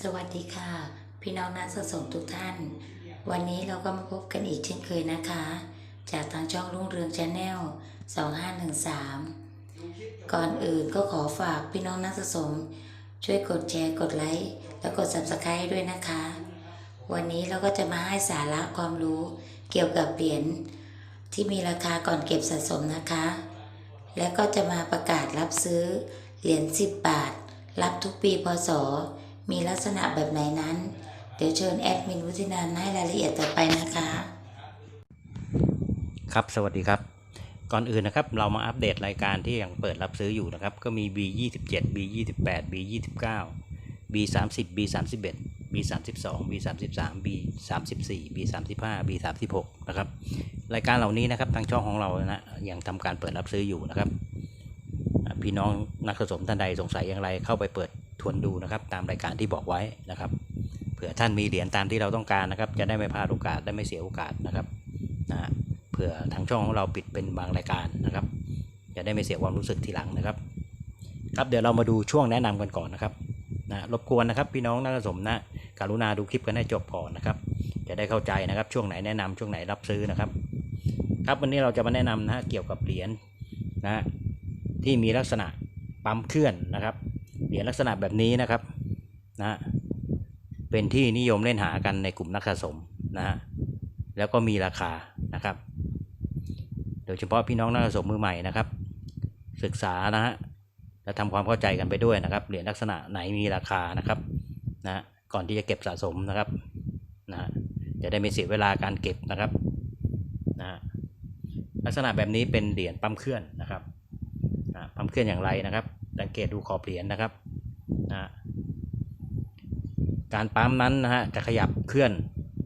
สวัสดีค่ะ พี่น้องนักสะสมทุกท่าน วันนี้เราก็มาพบกันอีกเช่นเคยนะคะ จากทางช่องรุ่งเรืองชาแนล2513 ก่อนอื่นก็ขอฝากพี่น้องนักสะสม ช่วยกดแชร์กดไลค์แล้วกด subscribe ด้วยนะคะ วันนี้เราก็จะมาให้สาระความรู้เกี่ยวกับเหรียญที่มีราคาก่อนเก็บสะสมนะคะ และก็จะมาประกาศรับซื้อเหรียญ10 บาท รับทุกปีพศ มีลักษณะแบบไหนนั้น เดี๋ยวเชิญแอดมินวุฒินันให้รายละเอียดต่อไปนะคะ ครับสวัสดีครับ ก่อนอื่นนะครับเรามาอัปเดตรายการที่ยังเปิดรับซื้ออยู่นะครับ ก็มี B 27 B 28 B 29 B 30 B 31 B 32 B 33 B 34 B 35 B 36นะครับรายการเหล่านี้นะครับทางช่องของเรานะยังทำการเปิดรับซื้ออยู่นะครับพี่น้องนักสะสมท่านใดสงสัยอย่างไรเข้าไปเปิด ทวนดูนะครับ ตามรายการที่บอกไว้นะครับ เผื่อท่านมีเหรียญตามที่เราต้องการนะครับ จะได้ไม่พลาดโอกาสได้ไม่เสียโอกาสนะครับนะเผื่อทางช่องของเราปิดเป็นบางรายการนะครับ จะได้ไม่เสียความรู้สึกทีหลังนะครับ ครับเดี๋ยวเรามาดูช่วงแนะนำกันก่อนนะครับนะรบกวนนะครับพี่น้องนักสมนะกรุณาดูคลิปกันให้จบก่อนนะครับ จะได้เข้าใจนะครับช่วงไหนแนะนำช่วงไหนรับซื้อนะครับ ครับวันนี้เราจะมาแนะนำนะฮะเกี่ยวกับเหรียญนะฮะที่มีลักษณะปั๊มเคลื่อนนะครับ เหรียญลักษณะแบบนี้นะครับนะฮะเป็นที่นิยมเล่นหากันในกลุ่มนักสะสมนะฮะแล้วก็มีราคานะครับ โดยเฉพาะพี่น้องนักสะสมมือใหม่นะครับ ศึกษานะฮะและทำความเข้าใจกันไปด้วยนะครับเหรียญลักษณะไหนมีราคานะครับนะฮะก่อนที่จะเก็บสะสมนะครับนะฮะจะได้ไม่เสียเวลาการเก็บนะครับนะฮะลักษณะแบบนี้เป็นเหรียญปั๊มเคลื่อนนะครับนะปั๊มเคลื่อนอย่างไรนะครับสังเกตดูขอบเหรียญนะครับ นะการปั๊มนั้นนะฮะจะขยับเคลื่อน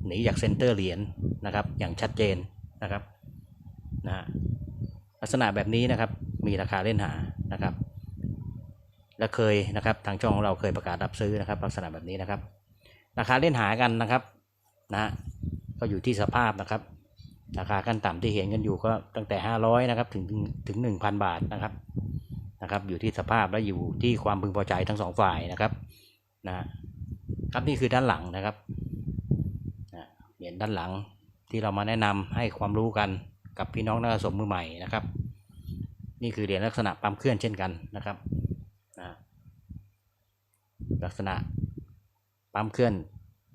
หนีจากเซนเตอร์เหรียญนะครับ อย่างชัดเจนนะครับนะฮะลักษณะแบบนี้นะครับมีราคาเล่นหานะครับ และเคยนะครับทางช่องของเราเคยประกาศรับซื้อนะครับ ลักษณะแบบนี้นะครับ ราคาเล่นหากันนะครับนะฮะก็อยู่ที่สภาพนะครับ ราคาขั้นต่ำที่เห็นกันอยู่ก็ตั้งแต่ 500นะครับถึงถึง1,000 บาทนะครับ นะครับ อยู่ที่สภาพและอยู่ที่ความพึงพอใจทั้งสองฝ่ายนะครับนะครับนี่คือด้านหลังนะครับนะเหรียญด้านหลังที่เรามาแนะนำให้ความรู้กันกับพี่น้องนักสะสมมือใหม่นะครับ นี่คือเหรียญลักษณะปั๊มเคลื่อนเช่นกันนะครับนะลักษณะปั๊มเคลื่อน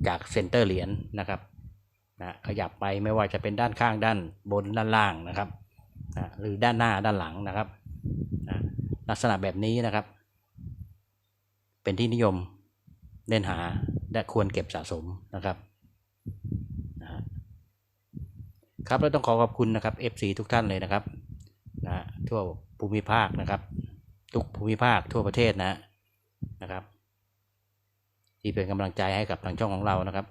จากเซนเตอร์เหรียญนะครับนะขยับไปไม่ว่าจะเป็นด้านข้างด้านบนด้านล่างนะครับนะหรือด้านหน้าด้านหลังนะครับ ลักษณะแบบนี้นะครับ เป็นที่นิยมเล่นหาและควรเก็บสะสมนะครับครับแล้วต้องขอขอบคุณนะครับ FC ทุกท่านเลยนะครับนะทั่วภูมิภาคนะครับ ทุกภูมิภาคทั่วประเทศนะนะครับ ที่เป็นกำลังใจให้กับทางช่องของเรานะครับ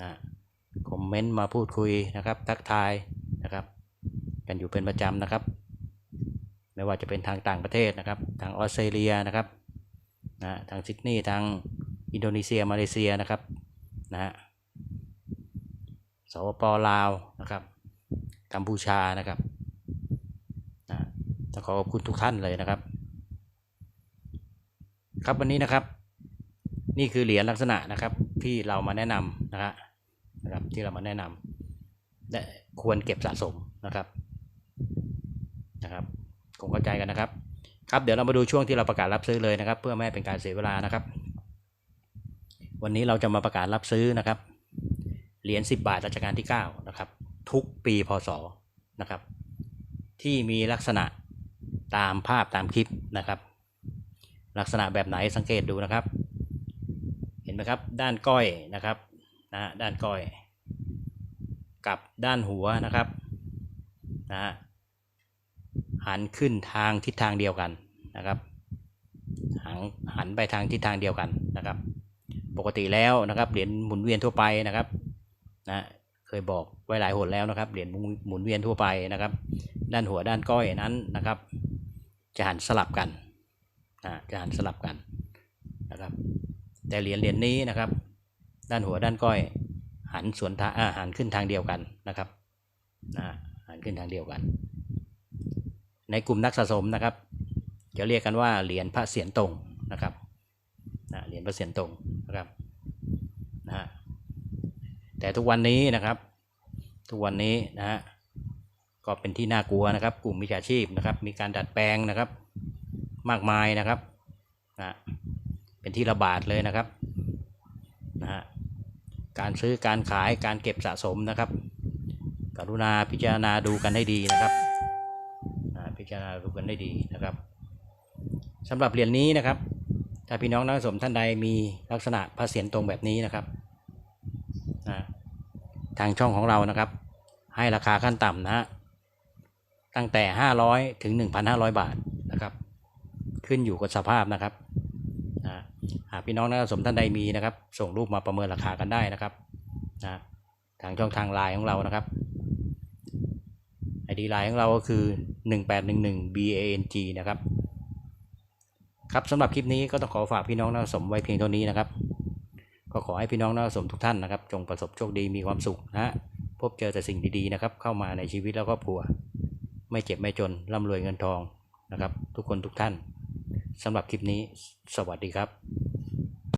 นะคอมเมนต์มาพูดคุยนะครับ ทักทายนะครับ กันอยู่เป็นประจำนะครับ ไม่ว่าจะเป็นทางต่างประเทศนะครับ ทางออสเตรเลียนะครับนะทางซิดนีย์ทางอินโดนีเซียมาเลเซียนะครับนะฮะสปปลาวนะครับกัมพูชานะครับนะต้องขอขอบคุณทุกท่านเลยนะครับ ครับวันนี้นะครับ นี่คือเหรียญลักษณะนะครับ ที่เรามาแนะนำนะฮะนะครับที่เรามาแนะนำและควรเก็บสะสมนะครับนะครับ คงเข้าใจกันนะครับครับเดี๋ยวเรามาดูช่วงที่เราประกาศรับซื้อเลยนะครับ เพื่อไม่ให้เป็นการเสียเวลานะครับ วันนี้เราจะมาประกาศรับซื้อนะครับเหรียญ10 บาทรัชกาลที่9นะครับทุกปีพศนะครับ ที่มีลักษณะตามภาพตามคลิปนะครับ ลักษณะแบบไหนสังเกตดูนะครับ เห็นไหมครับด้านก้อยนะครับนะด้านก้อย กับด้านหัวนะครับนะ หันขึ้นทางทิศทางเดียวกันนะครับหันหันไปทางทิศทางเดียวกันนะครับ ปกติแล้วนะครับเหรียญหมุนเวียนทั่วไปนะครับนะเคยบอกไว้หลายหนแล้วนะครับเหรียญหมุนเวียนทั่วไปนะครับ ด้านหัวด้านก้อยนั้นนะครับ จะหันสลับกันนะจะหันสลับกันนะครับ แต่เหรียญเหรียญนี้นะครับ ด้านหัวด้านก้อยหันสวนทางอ่าหันขึ้นทางเดียวกันนะครับนะหันขึ้นทางเดียวกัน ในกลุ่มนักสะสมนะครับ จะเรียกกันว่าเหรียญพระเศียรตรงนะครับนะเหรียญพระเศียรตรงนะครับนะฮะแต่ทุกวันนี้นะครับ ทุกวันนี้นะฮะก็เป็นที่น่ากลัวนะครับ กลุ่มมิจฉาชีพนะครับ มีการดัดแปลงนะครับ มากมายนะครับนะเป็นที่ระบาดเลยนะครับนะฮะการซื้อการขายการเก็บสะสมนะครับ กรุณาพิจารณาดูกันให้ดีนะครับ จารณาดูกันให้ดีนะครับสำหรับเหรียญนี้นะครับ ถ้าพี่น้องนักสะสมท่านใดมีลักษณะพระเศียรตรงแบบนี้นะครับอ่าทางช่องของเรานะครับ ให้ราคาขั้นต่ำนะฮะตั้งแต่ 500 ถึง 1,500 บาทนะครับ ขึ้นอยู่กับสภาพนะครับอ่าหากพี่น้องนักสะสมท่านใดมีนะครับ ส่งรูปมาประเมินราคากันได้นะครับนะทางช่องทางไลน์ของเรานะครับ ไอดีไลน์ของเราก็คือ 1811 BANG นะครับ ครับสำหรับคลิปนี้ก็ต้องขอฝากพี่น้องนักสมไว้เพียงเท่านี้นะครับ ก็ขอให้พี่น้องนักสมทุกท่านนะครับ จงประสบโชคดีมีความสุขนะฮะพบเจอแต่สิ่งดีๆนะครับ เข้ามาในชีวิตและครอบครัว ไม่เจ็บไม่จนร่ำรวยเงินทองนะครับ ทุกคนทุกท่านสำหรับคลิปนี้ สวัสดีครับ